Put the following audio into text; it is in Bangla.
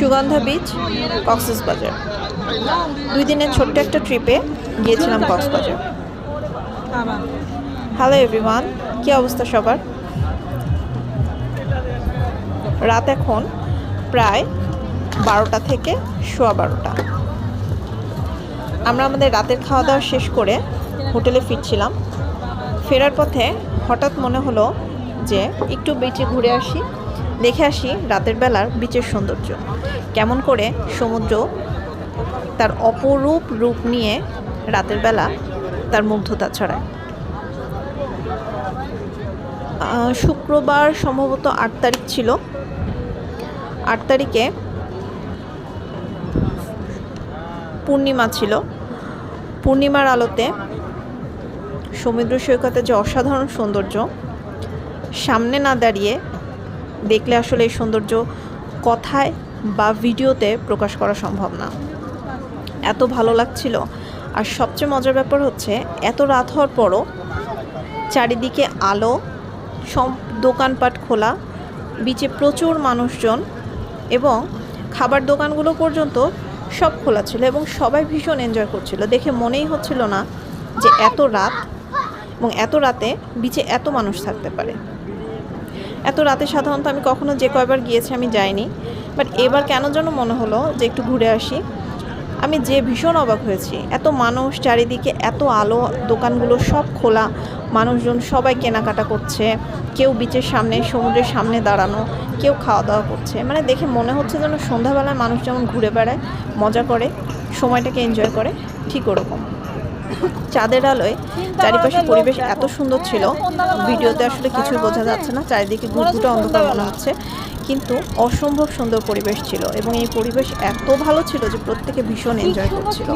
সুগন্ধা বিচ কক্সেস বাজার দুই দিনের ছোট্ট একটা ট্রিপে গিয়েছিলাম কক্সবাজার হ্যালো এভরিওয়ান কী অবস্থা সবার? রাত এখন প্রায় বারোটা থেকে সোয়া বারোটা। আমরা আমাদের রাতের খাওয়া দাওয়া শেষ করে হোটেলে ফিরছিলাম। ফেরার পথে হঠাৎ মনে হলো যে একটু বিচে ঘুরে আসি। দেখে আসি রাতের বেলার বিচের সৌন্দর্য। কেমন করে সমুদ্র তার অপরূপ রূপ নিয়ে রাতের বেলা তার মুগ্ধতা ছড়ায়। শুক্রবার সম্ভবত আট তারিখ ছিল। আট তারিখে পূর্ণিমা ছিল। পূর্ণিমার আলোতে সমুদ্র সৈকতে যে অসাধারণ সৌন্দর্য, সামনে না দাঁড়িয়ে দেখলে আসলে এই সৌন্দর্য কথায় বা ভিডিওতে প্রকাশ করা সম্ভব না। এত ভালো লাগছিল। আর সবচেয়ে মজার ব্যাপার হচ্ছে, এত রাত হওয়ার পরও চারিদিকে আলো, সব দোকানপাট খোলা বিচে প্রচুর মানুষজন এবং খাবার দোকানগুলো পর্যন্ত সব খোলা ছিল এবং সবাই ভীষণ এনজয় করছিল। দেখে মনেই হচ্ছিল না যে এত রাত এবং এত রাতে বিচে এত মানুষ থাকতে পারে। এত রাতে সাধারণত আমি কখনো যে কয়বার গিয়েছি আমি যাইনি বাট এবার কেন যেন মনে হলো যে একটু ঘুরে আসি। আমি যে ভীষণ অবাক হয়েছি, এত মানুষ চারিদিকে, এত আলো, দোকানগুলো সব খোলা, মানুষজন সবাই কেনাকাটা করছে, কেউ বিচের সামনে, সমুদ্রের সামনে দাঁড়ানো, কেউ খাওয়া দাওয়া করছে। মানে দেখে মনে হচ্ছে যেন সন্ধ্যাবেলায় মানুষ যেমন ঘুরে বেড়ায়, মজা করে, সময়টাকে এনজয় করে, ঠিক ওরকম। চাঁদের আলোয় চারিপাশে পরিবেশ এত সুন্দর ছিল। ভিডিওতে আসলে কিছুই বোঝা যাচ্ছে না। চারিদিকে ঘুরঘুটে অন্ধকার মনে হচ্ছে। কিন্তু অসম্ভব সুন্দর পরিবেশ ছিল এবং এই পরিবেশ এত ভালো ছিল যে প্রত্যেকে ভীষণ এনজয় করছিল।